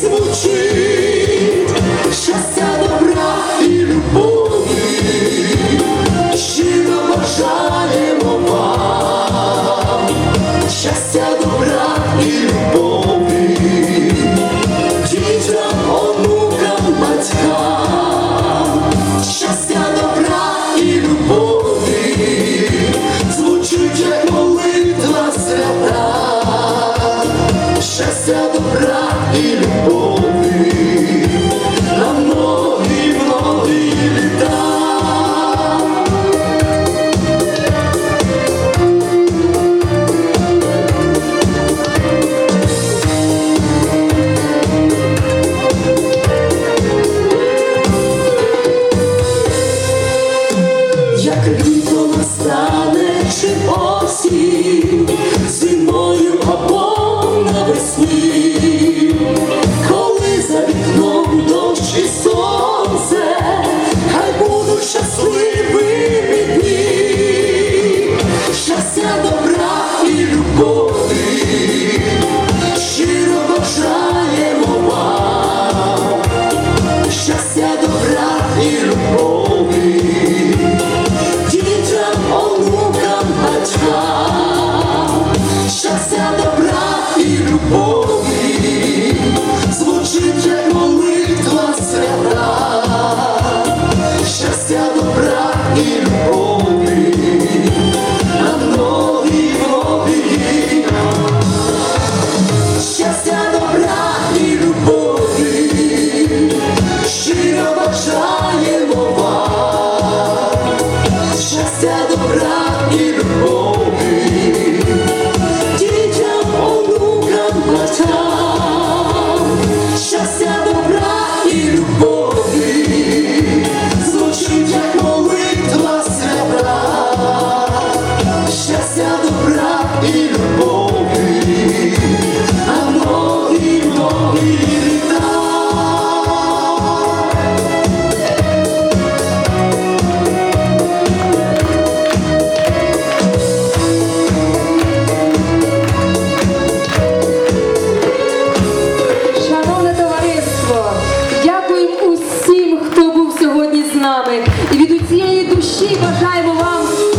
звучить, щастя, добра і любові, щиро бажаємо вам, щастя, добра і любові, осінь, зимою або навесні, коли за вікном дощ і сонце, хай будуть щасливі дні, щастя, добра і любові, щиро бажаємо вам, щастя, добра і любові любові, звучить як молитва свята, щастя, добра і любові, на многі, многі, щастя, добра і любові, щиро бажаємо щастя, добра 저 від усієї душі бажаємо вам